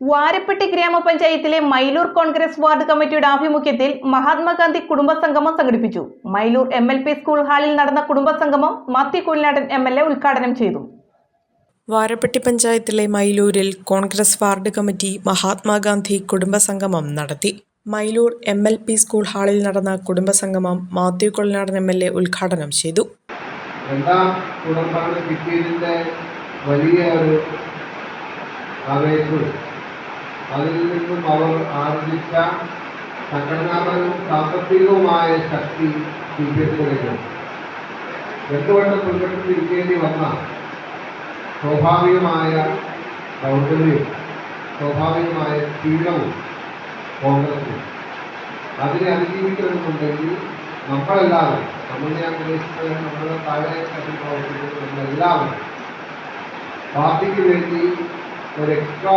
വാരപ്പെട്ടി ഗ്രാമപഞ്ചായത്തിലെ മൈലൂർ കോൺഗ്രസ് വാർഡ് കമ്മിറ്റിയുടെ ആഭിമുഖ്യത്തിൽ മഹാത്മാഗാന്ധി കുടുംബസംഗമം സംഘടിപ്പിച്ചു. Mylore M L P school ഹാളിൽ നടന്ന കുടുംബസംഗമം Mathew Kuzhalnadan M L A ഉദ്ഘാടനം ചെയ്തു. വാരപ്പെട്ടി പഞ്ചായത്തിലെ മൈലൂരിൽ കോൺഗ്രസ് വാർഡ് കമ്മിറ്റി മഹാത്മാഗാന്ധി കുടുംബസംഗമം നടത്തി. Mylore M L P school ഹാളിൽ നടന്ന കുടുംബസംഗമം Mathew Kuzhalnadan M L A ഉദ്ഘാടനം ചെയ്തു. രണ്ടാം കിട്ടിയതിന്റെ വലിയ ഒരു ആവേശവും അതിൽ നിന്നും അവർ ആർജിച്ച സംഘടനാപരവും സാമ്പത്തികവുമായ ശക്തി സി പി എമ്മിലേക്ക് എന്തുകൊണ്ട് മുൻപെട്ടിരിക്കേണ്ടി വന്ന സ്വാഭാവികമായ ദൗർബല്യവും സ്വാഭാവികമായ ക്ഷീണവും കോൺഗ്രസിന് അതിനെ അതിജീവിക്കണമെന്നുണ്ടെങ്കിൽ നമ്മളെല്ലാവരും നമ്മൾ ഞാൻ ഉദ്ദേശിച്ചത് നമ്മുടെ താഴെ പ്രവർത്തിക്കുന്ന നമ്മളെല്ലാവരും പാർട്ടിക്ക് വേണ്ടി ഒരു extra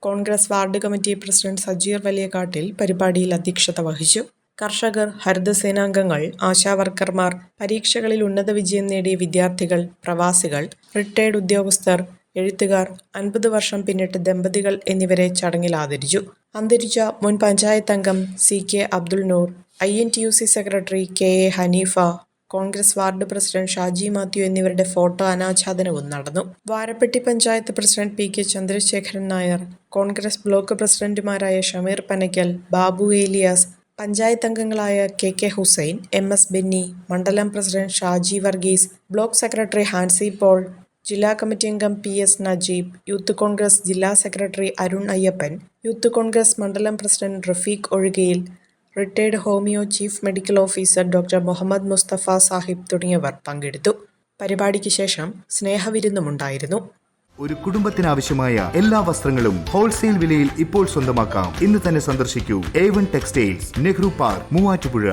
Congress ward committee president Sajeer Valiyakattil പരിപാടിയിൽ അധ്യക്ഷത വഹിച്ചു. കർഷകർ ഹരിതസേനാംഗങ്ങൾ ആശാവർക്കർമാർ പരീക്ഷകളിൽ ഉന്നത വിജയം നേടിയ വിദ്യാർത്ഥികൾ പ്രവാസികൾ റിട്ടയർഡ് ഉദ്യോഗസ്ഥർ എഴുത്തുകാർ അൻപത് വർഷം പിന്നിട്ട് ദമ്പതികൾ എന്നിവരെ ചടങ്ങിൽ ആദരിച്ചു. അന്തരിച്ച മുൻ പഞ്ചായത്ത് അംഗം C K Abdul Noor I N T U C secretary K A Hanifa Congress ward president Shaji Mathew എന്നിവരുടെ ഫോട്ടോ അനാച്ഛാദനവും നടന്നു. Varapetty panchayat president P K Chandrasekharan Nair Congress block പ്രസിഡന്റുമാരായ ഷമീർ പനക്കൽ ബാബു ഏലിയാസ് പഞ്ചായത്ത് അംഗങ്ങളായ K K Hussain M S Benny മണ്ഡലം president Shaji Varghese block secretary Hansi Paul ജില്ലാ committee അംഗം P S Najeeb youth Congress ജില്ലാ secretary Arun Ayyappan youth Congress മണ്ഡലം president Rafeeq Ozhukayil retired homoeo chief medical officer doctor Muhammad Mustafa Sahib തുടങ്ങിയവർ പങ്കെടുത്തു. പരിപാടിക്ക് ശേഷം സ്നേഹവിരുന്നുമുണ്ടായിരുന്നു. ഒരു കുടുംബത്തിനാവശ്യമായ എല്ലാ വസ്ത്രങ്ങളും ഹോൾസെയിൽ വിലയിൽ ഇപ്പോൾ സ്വന്തമാക്കാം. ഇന്ന് തന്നെ സന്ദർശിക്കൂ. A one textiles Nehru park Muvattupuzha.